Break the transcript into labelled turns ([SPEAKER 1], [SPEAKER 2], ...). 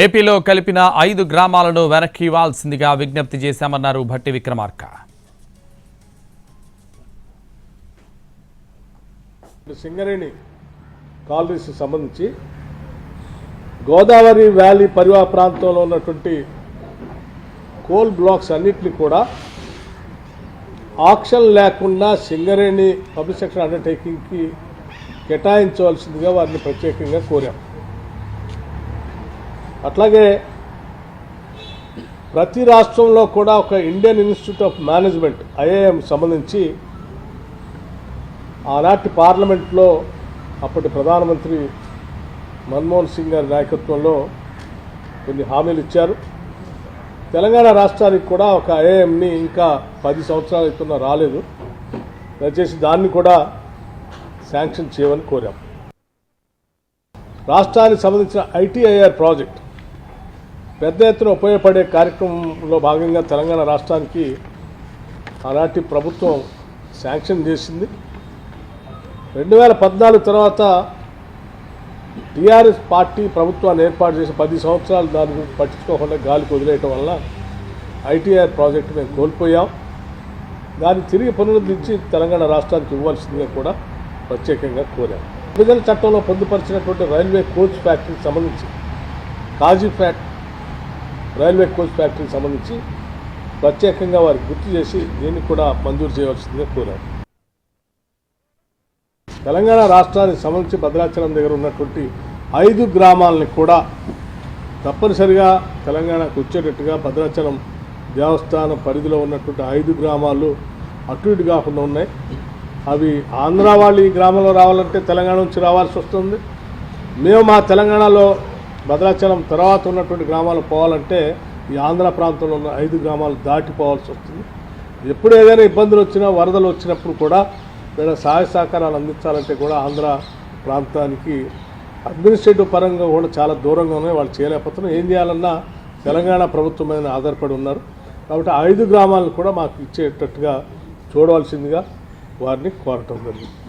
[SPEAKER 1] ఏపీలో కలిపిన ఐదు గ్రామాలను వెనక్కి ఇవ్వాల్సిందిగా విజ్ఞప్తి చేశామన్నారు భట్టి విక్రమార్క.
[SPEAKER 2] సింగరేణి కాలనీస్ సంబంధించి గోదావరి వ్యాలీ పరివా ప్రాంతంలో ఉన్నటువంటి కోల్ బ్లాక్స్ అన్నింటినీ కూడా ఆక్షన్ లేకుండా సింగరేణి పబ్లిక్ సెక్టర్ అండర్టేకింగ్కి కేటాయించవలసిందిగా వారిని ప్రత్యేకంగా కోరాం. అట్లాగే ప్రతి రాష్ట్రంలో కూడా ఒక Indian Institute of Management IAM సంబంధించి ఆనాటి పార్లమెంట్లో అప్పటి ప్రధానమంత్రి మన్మోహన్ సింగ్ గారి నాయకత్వంలో కొన్ని హామీలు ఇచ్చారు. తెలంగాణ రాష్ట్రానికి కూడా ఒక ఐఏఎంని ఇంకా పది సంవత్సరాలు అవుతున్నా రాలేదు. దయచేసి దాన్ని కూడా శాంక్షన్ చేయమని కోరాం. రాష్ట్రానికి సంబంధించిన ఐటీఐఆర్ ప్రాజెక్ట్ పెద్ద ఎత్తున ఉపయోగపడే కార్యక్రమంలో భాగంగా తెలంగాణ రాష్ట్రానికి ఆనాటి ప్రభుత్వం శాంక్షన్ చేసింది. రెండు వేల పద్నాలుగు తర్వాత టీఆర్ఎస్ పార్టీ ప్రభుత్వాన్ని ఏర్పాటు చేసి పది సంవత్సరాలు దాని గురించి పట్టించుకోకుండా గాలికి వదిలేయటం వల్ల ఐటీఆర్ ప్రాజెక్టు మేము కోల్పోయాం. దాన్ని తిరిగి పునరుద్ధరించి తెలంగాణ రాష్ట్రానికి ఇవ్వాల్సిందిగా కూడా ప్రత్యేకంగా కోరాం. విభజన చట్టంలో పొందుపరిచినటువంటి రైల్వే కోచ్ ఫ్యాక్టరీకి సంబంధించి కాజీ ఫ్యాక్టరీ రైల్వే కోచ్ ఫ్యాక్టరీకి సంబంధించి ప్రత్యేకంగా వారికి గుర్తు చేసి దీన్ని కూడా మంజూరు చేయవలసిందిగా కోరారు. తెలంగాణ రాష్ట్రానికి సంబంధించి భద్రాచలం దగ్గర ఉన్నటువంటి ఐదు గ్రామాలని కూడా తప్పనిసరిగా తెలంగాణకు వచ్చేటట్టుగా భద్రాచలం దేవస్థానం పరిధిలో ఉన్నటువంటి ఐదు గ్రామాలు అటు ఇటు కాకుండా ఉన్నాయి. అవి ఆంధ్ర వాళ్ళు ఈ గ్రామంలో రావాలంటే తెలంగాణ నుంచి రావాల్సి వస్తుంది. మేము మా తెలంగాణలో భద్రాచలం తర్వాత ఉన్నటువంటి గ్రామాలు పోవాలంటే ఈ ఆంధ్ర ప్రాంతంలో ఉన్న ఐదు గ్రామాలు దాటిపోవాల్సి వస్తుంది. ఎప్పుడు ఏదైనా ఇబ్బందులు వచ్చినా వరదలు వచ్చినప్పుడు కూడా లేదా సహాయ సహకారాలు అందించాలంటే కూడా ఆంధ్ర ప్రాంతానికి అడ్మినిస్ట్రేటివ్ పరంగా కూడా చాలా దూరంగా ఉన్నాయి. వాళ్ళు చేయలేకపోతున్నారు. ఏం చేయాలన్నా తెలంగాణ ప్రభుత్వం మీద ఆధారపడి ఉన్నారు. కాబట్టి ఆ ఐదు గ్రామాలను కూడా మాకు ఇచ్చేటట్టుగా చూడవలసిందిగా వారిని కోరటం జరిగింది.